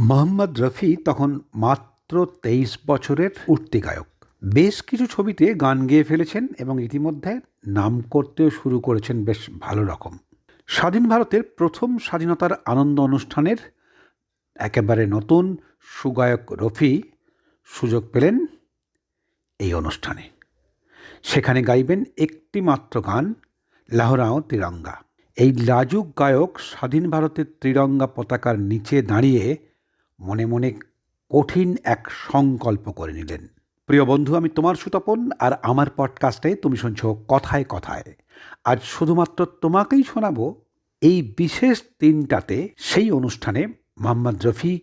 মোহাম্মদ রফি তখন মাত্র তেইশ বছরের উঠতি গায়ক। বেশ কিছু ছবিতে গান গেয়ে ফেলেছেন এবং ইতিমধ্যে নাম করতেও শুরু করেছেন বেশ ভালো রকম। স্বাধীন ভারতের প্রথম স্বাধীনতার আনন্দ অনুষ্ঠানের একেবারে নতুন সুগায়ক রফি সুযোগ পেলেন এই অনুষ্ঠানে। সেখানে গাইবেন একটি মাত্র গান লাহরাও তিরঙ্গা। এই লাজুক গায়ক স্বাধীন ভারতের ত্রিরঙ্গা পতাকার নিচে দাঁড়িয়ে মনে মনে কঠিন এক সংকল্প করে নিলেন। প্রিয় বন্ধু, আমি তোমার সুতপন আর আমার পডকাস্টে তুমি শুনছ কথায় কথায়। আজ শুধুমাত্র তোমাকেই শোনাবো এই বিশেষ দিনটাতে সেই অনুষ্ঠানে মোহাম্মদ রফি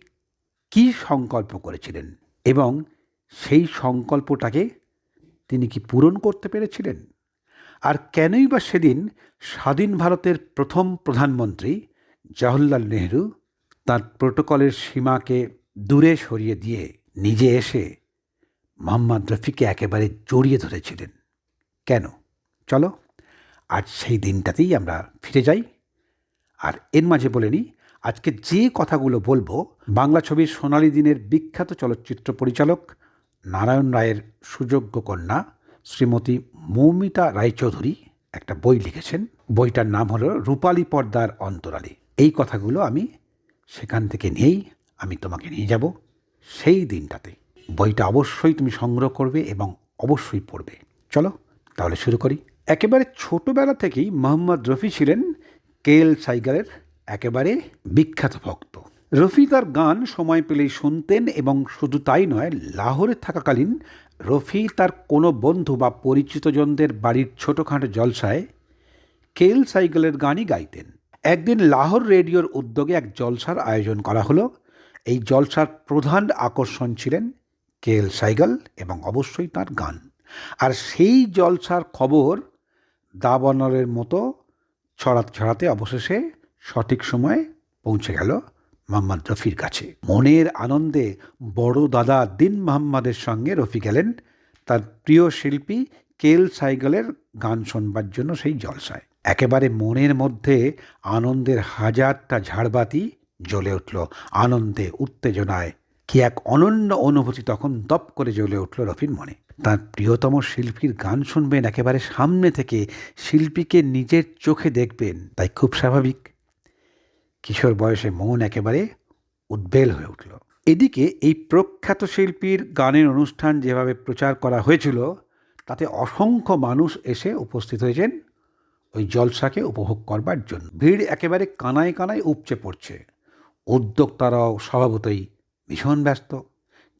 কী সংকল্প করেছিলেন এবং সেই সংকল্পটাকে তিনি কি পূরণ করতে পেরেছিলেন? আর কেনই বা সেদিন স্বাধীন ভারতের প্রথম প্রধানমন্ত্রী জওহরলাল নেহরু তার প্রোটোকলের সীমাকে দূরে সরিয়ে দিয়ে নিজে এসে মোহাম্মদ রফিকে একেবারে জড়িয়ে ধরেছিলেন। কেন? চলো, আজ সেই দিনটাতেই আমরা ফিরে যাই। আর এর মাঝে বলে নিই, আজকে যে কথাগুলো বলব, বাংলা ছবির সোনালী দিনের বিখ্যাত চলচ্চিত্র পরিচালক নারায়ণ রায়ের সুযোগ্য কন্যা শ্রীমতী মৌমিতা রায়চৌধুরী একটা বই লিখেছেন। বইটার নাম হলো রূপালী পর্দার অন্তরালে। এই কথাগুলো আমি সেখান থেকে নিয়েই আমি তোমাকে নিয়ে যাব। সেই দিনটাতে বইটা অবশ্যই তুমি সংগ্রহ করবে এবং অবশ্যই পড়বে। চলো, তাহলে শুরু করি। একেবারে ছোটবেলা থেকেই মোহাম্মদ রফি ছিলেন কেএল সাইগারের একেবারে বিখ্যাত ভক্ত। রফি তার গান সময় পেলেই শুনতেন এবং শুধু তাই নয়, লাহোরে থাকাকালীন রফি তার কোনো বন্ধু বা পরিচিতজনদের বাড়ির ছোটোখাটো জলসায় কেল সাইকেলের গানই গাইতেন। একদিন লাহোর রেডিওর উদ্যোগে এক জলসার আয়োজন করা হলো। এই জলসার প্রধান আকর্ষণ ছিলেন কেএল সাইগল এবং অবশ্যই তার গান। আর সেই জলসার খবর দাবানরের মতো ছড়াতে ছড়াতে অবশেষে সঠিক সময়ে পৌঁছে গেল মোহাম্মদ রফির কাছে। মনের আনন্দে বড় দাদা দিন মোহাম্মদের সঙ্গে রফি গেলেন তার প্রিয় শিল্পী কেল সাইগলের গান শোনবার জন্য সেই জলসায়। একেবারে মনের মধ্যে আনন্দের হাজারটা ঝাড়বাতি জ্বলে উঠল। আনন্দে, উত্তেজনায়, কি এক অনন্য অনুভূতি তখন দপ করে জ্বলে উঠল রফির মনে। তার প্রিয়তম শিল্পীর গান শুনবেন একেবারে সামনে থেকে, শিল্পীকে নিজের চোখে দেখবেন, তাই খুব স্বাভাবিক। কিশোর বয়সে মন একেবারে উদ্বেল হয়ে উঠল। এদিকে এই প্রখ্যাত শিল্পীর গানের অনুষ্ঠান যেভাবে প্রচার করা হয়েছিল, তাতে অসংখ্য মানুষ এসে উপস্থিত হয়েছেন। ওই জলসাকে উপভোগ করবার জন্য। ভিড় একেবারে কানায় কানায় উপচে পড়ছে। উদ্যোক্তারাও স্বভাবতই ভীষণ ব্যস্ত।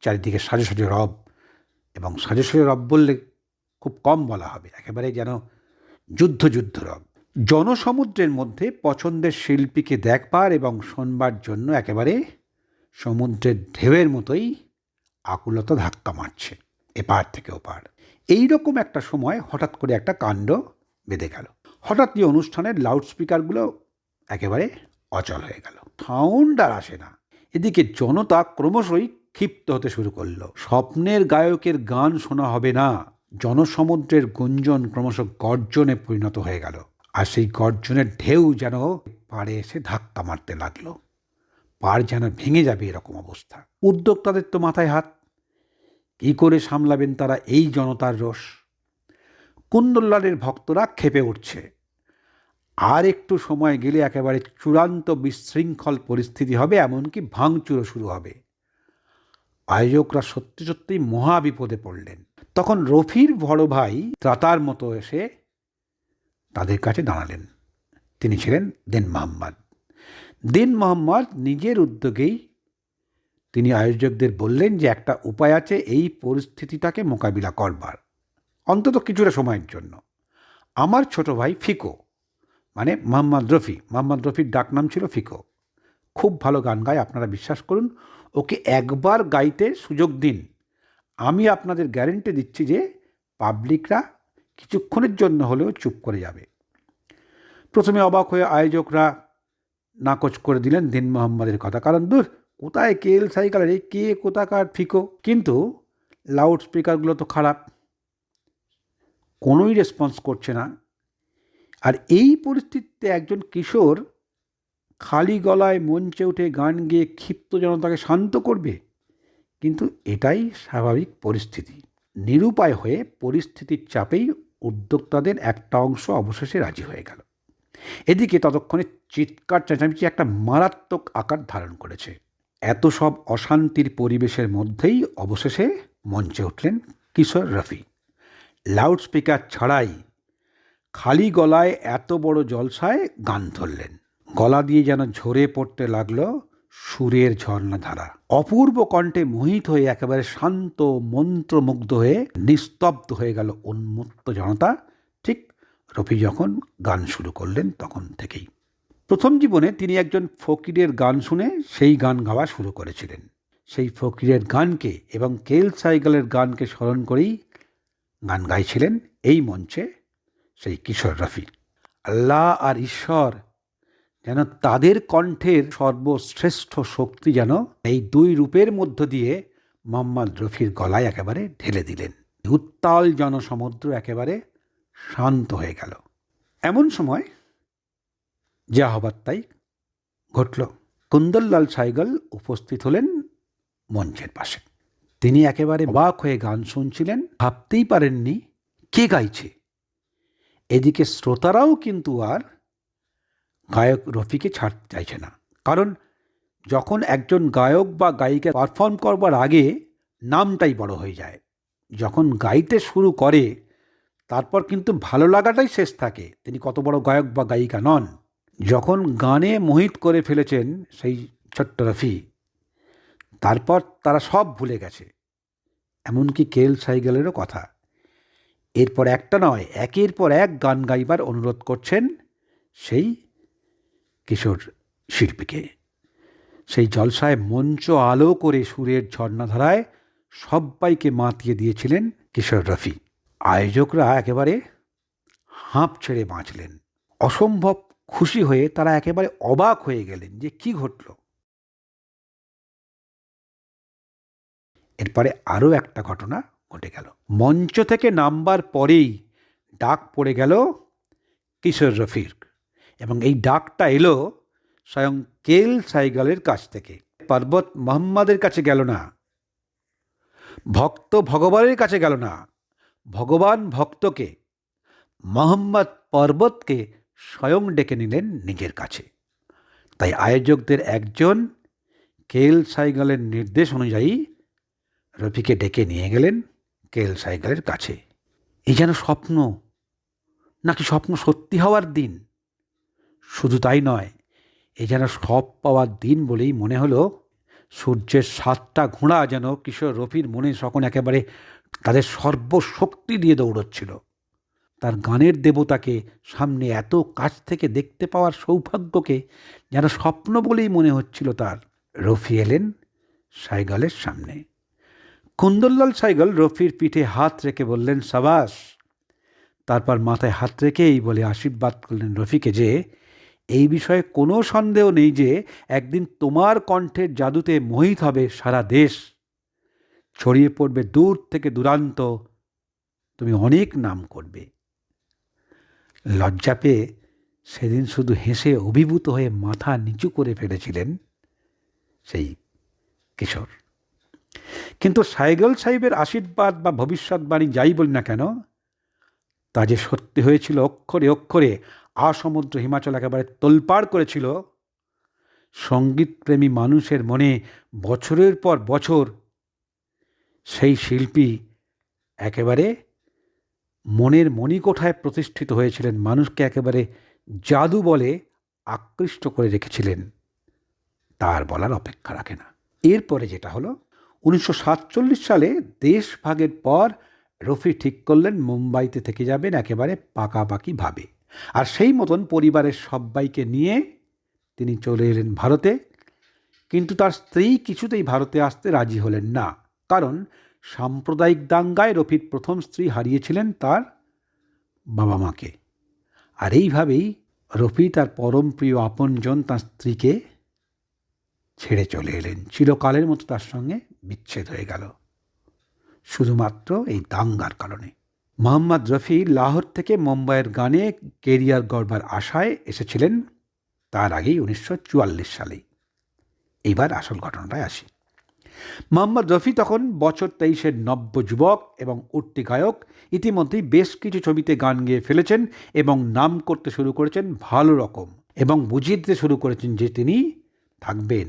চারিদিকে সাজে সাজে রব এবং সাজে সাজে রব বললে খুব কম বলা হবে। একেবারে যেন যুদ্ধ যুদ্ধ রব। জনসমুদ্রের মধ্যে পছন্দের শিল্পীকে দেখবার এবং শোনবার জন্য একেবারে সমুদ্রের ঢেউয়ের মতোই আকুলতা ধাক্কা মারছে। এপার থেকে ওপার। এই রকম একটা সময় হঠাৎ করে একটা কাণ্ড বেঁধে গেল। হঠাৎই অনুষ্ঠানের লাউডস্পিকারগুলো একেবারে অচল হয়ে গেল। সাউন্ড আর আসে না। এদিকে জনতা ক্রমশই ক্ষিপ্ত হতে শুরু করল। স্বপ্নের গায়কের গান শোনা হবে না। জনসমুদ্রের গুঞ্জন ক্রমশ গর্জনে পরিণত হয়ে গেল। আর সেই গর্জনের ঢেউ যেন পাড়ে এসে ধাক্কা মারতে লাগল। পাড় যেন ভেঙে যাবে এরকম অবস্থা। উদ্যোক্তাদের তো মাথায় হাত। কী করে সামলাবেন তারা এই জনতার রোষ? কুন্দরলালের ভক্তরা খেপে উঠছে। আর একটু সময় গেলে একেবারে চূড়ান্ত বিশৃঙ্খল পরিস্থিতি হবে, এমনকি ভাঙচুরও শুরু হবে। আয়োজকরা সত্যি সত্যিই মহা বিপদে পড়লেন। তখন রফির বড় ভাই ত্রাতার মতো এসে তাদের কাছে দাঁড়ালেন। তিনি ছিলেন দিন মোহাম্মদ। দেন মোহাম্মদ নিজের উদ্যোগেই তিনি আয়োজকদের বললেন যে একটা উপায় আছে এই পরিস্থিতিটাকে মোকাবিলা করবার। অন্তত কিছুটা সময়ের জন্য। আমার ছোট ভাই ফিকো মানে মোহাম্মদ রফি, মোহাম্মদ রফির ডাকনাম ছিল ফিকো। খুব ভালো গান গায়, আপনারা বিশ্বাস করুন। ওকে একবার গাইতে সুযোগ দিন। আমি আপনাদের গ্যারেন্টি দিচ্ছি যে পাবলিকরা কিছুক্ষণের জন্য হলেও চুপ করে যাবে। প্রথমে অবাক হয়ে আয়োজকরা নাকচ করে দিলেন দিন মোহাম্মদের কথা। কারণ দূর, কোথায় সাইকেলের এই কে, কোথাকার ফিকো? কিন্তু লাউড স্পিকারগুলো তো খারাপ। কোনোই রেসপন্স করছে না। আর এই পরিস্থিতিতে একজন কিশোর খালি গলায় মঞ্চে উঠে গান গেয়ে ক্ষিপ্ত জনতাকে শান্ত করবে, কিন্তু এটাই স্বাভাবিক পরিস্থিতি। নিরুপায় হয়ে পরিস্থিতির চাপেই উদ্যোক্তাদের একটা অংশ অবশেষে রাজি হয়ে গেল। এদিকে ততক্ষণে চিৎকার, চেঁচামেচি একটা মারাত্মক আকার ধারণ করেছে। এত সব অশান্তির পরিবেশের মধ্যেই অবশেষে মঞ্চে উঠলেন কিশোর রফি লাউডস্পিকার ছাড়াই খালি গলায় এত বড় জলসায় গান ধরলেন। গলা দিয়ে যেন ঝরে পড়তে লাগল সুরের ঝর্ণাধারা। অপূর্ব কণ্ঠে মোহিত হয়ে একেবারে শান্ত, মন্ত্রমুগ্ধ হয়ে নিস্তব্ধ হয়ে গেল উন্মত্ত জনতা। ঠিক রফি যখন গান শুরু করলেন তখন থেকেই। প্রথম জীবনে তিনি একজন ফকিরের গান শুনে সেই গান গাওয়া শুরু করেছিলেন। সেই ফকিরের গানকে এবং কেল সাইকেলের গানকে স্মরণ করেই গান গাইছিলেন এই মঞ্চে সেই কিশোর রফি। আল্লাহ আর ঈশ্বর যেন তাদের কণ্ঠের সর্বশ্রেষ্ঠ শক্তি যেন এই দুই রূপের মধ্য দিয়ে মোহাম্মদ রফির গলায় একেবারে ঢেলে দিলেন। উত্তাল জনসমুদ্র একেবারে শান্ত হয়ে গেল। এমন সময় যা হবার তাই ঘটল। কুন্দনলাল সাইগল উপস্থিত হলেন মঞ্চের পাশে। তিনি একেবারে অবাক হয়ে গান শুনছিলেন। ভাবতেই পারেননি কে গাইছে। এদিকে শ্রোতারাও কিন্তু আর গায়ক রফিকে ছাড়তে চাইছে না। কারণ যখন একজন গায়ক বা গায়িকা পারফর্ম করবার আগে নামটাই বড় হয়ে যায়। যখন গাইতে শুরু করে, তারপর কিন্তু ভালো লাগাটাই শেষ থাকে। তিনি কত বড় গায়ক বা গায়িকা নন। যখন গানে মোহিত করে ফেলেছেন সেই ছোট্ট রফি তারপর তারা সব ভুলে গেছে। এমনকি কেল সাইকেলেরও কথা। এরপর একটা নয়, একের পর এক গান গাইবার অনুরোধ করছেন সেই কিশোর শিল্পীকে। সেই জলসায় মঞ্চ আলো করে সুরের ঝর্ণাধারায় সবাইকে মাতিয়ে দিয়েছিলেন কিশোর রফি। আয়োজকরা একেবারে হাঁপ ছেড়ে বাঁচলেন। অসম্ভব খুশি হয়ে তারা একেবারে অবাক হয়ে গেলেন যে কি ঘটল। এরপরে আরও একটা ঘটনা ঘটে গেল। মঞ্চ থেকে নামবার পরেই ডাক পড়ে গেল কিশোর রফির এবং এই ডাকটা এলো স্বয়ং কেল সাইগালের কাছ থেকে। পর্বত মোহাম্মদের কাছে গেল না, ভক্ত ভগবানের কাছে গেল না, ভগবান ভক্তকে, মোহাম্মদ পর্বতকে স্বয়ং ডেকে নিলেন নিজের কাছে। তাই আয়োজকদের একজন কেল সাইগালের নির্দেশ অনুযায়ী রফিকে ডেকে নিয়ে গেলেন কেল সাইগালের কাছে। এই যেন স্বপ্ন, নাকি স্বপ্ন সত্যি হওয়ার দিন? শুধু তাই নয়, এ যেন সব পাওয়ার দিন বলেই মনে হলো, সূর্যের সাতটা ঘোড়া যেন কিশোর রফির মনে সকন একেবারে তাদের সর্বশক্তি দিয়ে দৌড়চ্ছিল। তার গানের দেবতাকে সামনে এত কাছ থেকে দেখতে পাওয়ার সৌভাগ্যকে যেন স্বপ্ন বলেই মনে হচ্ছিল তার। রফি এলেন সাইগলের সামনে। কুন্দনলাল সাইগল রফির পিঠে হাত রেখে বললেন, সাবাস। তারপর মাথায় হাত রেখেই বলে আশীর্বাদ করলেন রফিকে যে, এই বিষয়ে কোনো সন্দেহ নেই যে একদিন তোমার কণ্ঠের জাদুতে মোহিত হবে সারা দেশ। ছড়িয়ে পড়বে দূর থেকে দূরান্ত। তুমি অনেক নাম করবে লজ্জা পেয়ে সেদিন শুধু হেসে অভিভূত হয়ে মাথা নিচু করে ফেলেছিলেন সেই কিশোর। কিন্তু সাইগল সাহেবের আশীর্বাদ বা ভবিষ্যৎবাণী যাই বলি না কেন, তা যে সত্যি হয়েছিল অক্ষরে অক্ষরে আসমুদ্র হিমাচল একেবারে তোলপাড় করেছিল। সঙ্গীতপ্রেমী মানুষের মনে বছরের পর বছর সেই শিল্পী একেবারে মনের মণিকোঠায় প্রতিষ্ঠিত হয়েছিলেন, মানুষকে একেবারে জাদু বলে আকৃষ্ট করে রেখেছিলেন। তার বলার অপেক্ষা রাখে না। এরপরে যেটা হলো উনিশশো সাতচল্লিশ সালে দেশ ভাগের পর রফি ঠিক করলেন, মুম্বাইতে থেকে যাবেন একেবারে পাকাপাকিভাবে আর সেই মতন পরিবারের সবাইকে নিয়ে তিনি চলে এলেন ভারতে। কিন্তু তার স্ত্রী কিছুতেই ভারতে আসতে রাজি হলেন না। কারণ সাম্প্রদায়িক দাঙ্গায় রফির প্রথম স্ত্রী হারিয়েছিলেন তার বাবা মাকে। আর এইভাবেই রফি তার পরম প্রিয় আপনজন তার স্ত্রীকে ছেড়ে চলে এলেন। চিরকালের মতো তার সঙ্গে বিচ্ছেদ হয়ে গেল। শুধুমাত্র এই দাঙ্গার কারণে। মোহাম্মদ রফি লাহোর থেকে মুম্বাইয়ের গানে কেরিয়ার গড়বার আশায় এসেছিলেন তার আগেই উনিশশো চুয়াল্লিশ সালেই। এইবার আসল ঘটনাটায় আসি। মোহাম্মদ রফি তখন বছর তেইশের নব্য যুবক এবং উঠতি গায়ক। ইতিমধ্যেই বেশ কিছু ছবিতে গান গেয়ে ফেলেছেন এবং নাম করতে শুরু করেছেন ভালো রকম এবং বুঝিয়ে দিতে শুরু করেছেন যে তিনি থাকবেন,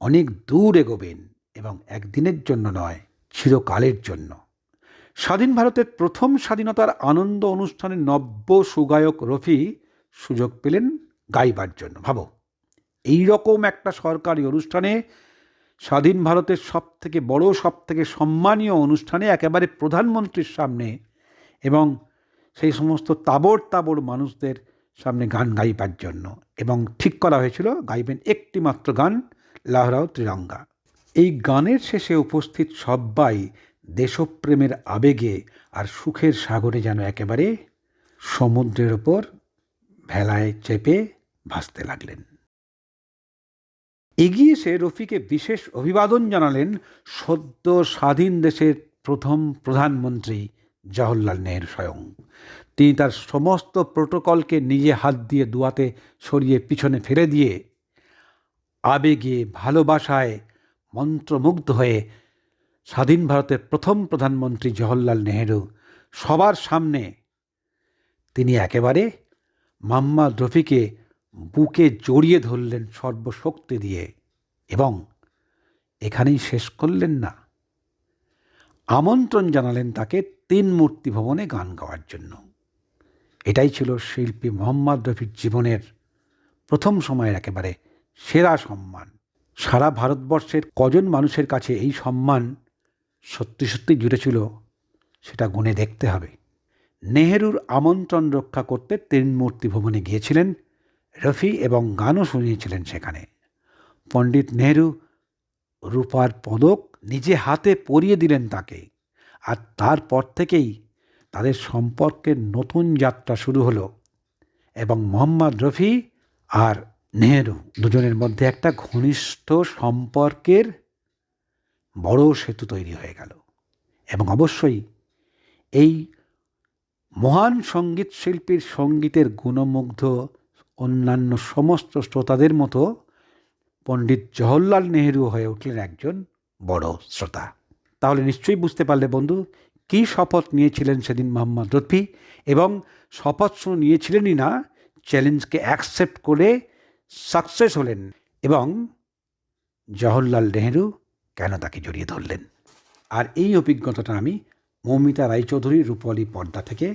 অনেক দূর এগোবেন এবং একদিনের জন্য নয়, চিরকালের জন্য। স্বাধীন ভারতের প্রথম স্বাধীনতার আনন্দ অনুষ্ঠানে নব্য সুগায়ক রফি সুযোগ পেলেন গাইবার জন্য। ভাবো এই রকম একটা সরকারি অনুষ্ঠানে স্বাধীন ভারতের সব থেকে বড় সব থেকে সম্মানীয় অনুষ্ঠানে একেবারে প্রধানমন্ত্রীর সামনে এবং সেই সমস্ত তাবড় তাবড় মানুষদের সামনে গান গাইবার জন্য। এবং ঠিক করা হয়েছিল, গাইবেন একটি মাত্র গান, লাহরাও ত্রিরঙ্গা। এই গানের শেষে উপস্থিত সবাই দেশপ্রেমের আবেগে আর সুখের সাগরে যেন একেবারে সমুদ্রের ওপর ভেলায় চেপে ভাসতে লাগলেন। এগিয়ে এসে রফিকে বিশেষ অভিবাদন জানালেন সদ্য স্বাধীন দেশের প্রথম প্রধানমন্ত্রী জওহরলাল নেহরু স্বয়ং। তিনি তার সমস্ত প্রোটোকলকে নিজে হাত দিয়ে দুয়াতে সরিয়ে পিছনে ফেলে দিয়ে আবেগে, ভালোবাসায় মন্ত্রমুগ্ধ হয়ে স্বাধীন ভারতের প্রথম প্রধানমন্ত্রী জওহরলাল নেহেরু সবার সামনে তিনি একেবারে মাম্মাদ রফিকে বুকে জড়িয়ে ধরলেন সর্বশক্তি দিয়ে এবং এখানেই শেষ করলেন না। আমন্ত্রণ জানালেন তাকে তিন মূর্তি ভবনে গান গাওয়ার জন্য। এটাই ছিল শিল্পী মোহাম্মদ রফির জীবনের প্রথম সময়ের একেবারে সেরা সম্মান। সারা ভারতবর্ষের কজন মানুষের কাছে এই সম্মান সত্যি সত্যি জুড়েছিল সেটা গুণে দেখতে হবে। নেহেরুর আমন্ত্রণ রক্ষা করতে তিনমূর্তি ভবনে গিয়েছিলেন, রফি এবং গানও শুনিয়েছিলেন সেখানে। পণ্ডিত নেহেরু রূপার পদক নিজে হাতে পরিয়ে দিলেন তাকে। আর তারপর থেকেই তাদের সম্পর্কের নতুন যাত্রা শুরু হলো এবং মোহাম্মদ রফি আর নেহেরু দুজনের মধ্যে একটা ঘনিষ্ঠ সম্পর্কের বড় সেতু তৈরি হয়ে গেল এবং অবশ্যই এই মহান সংগীত শিল্পীর সঙ্গীতের গুণমুগ্ধ অন্যান্য সমস্ত শ্রোতাদের মতো পণ্ডিত জওহরলাল নেহেরু হয়ে উঠলেন একজন বড় শ্রোতা। তাহলে নিশ্চয়ই বুঝতে পারলে বন্ধু, কী শপথ নিয়েছিলেন সেদিন মোহাম্মদ রফি? এবং শপথ শুধু নিয়েছিলেনই না, চ্যালেঞ্জকে অ্যাকসেপ্ট করে সাকসেস হলেন এবং জওহরলাল নেহেরু কেন তাকে জড়িয়ে ধরলেন? আর এই অভিজ্ঞতাটা আমি মৌমিতা রায়চৌধুরী রূপলি পর্দা থেকে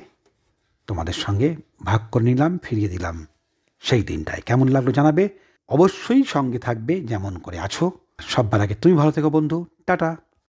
তোমাদের সঙ্গে ভাগ করে নিলাম, ফিরিয়ে দিলাম সেই দিনটায়। কেমন লাগল জানাবে? অবশ্যই সঙ্গে থাকবে, যেমন করে আছো। সব্বার আগে তুমি ভালো থেকো বন্ধু। টাটা।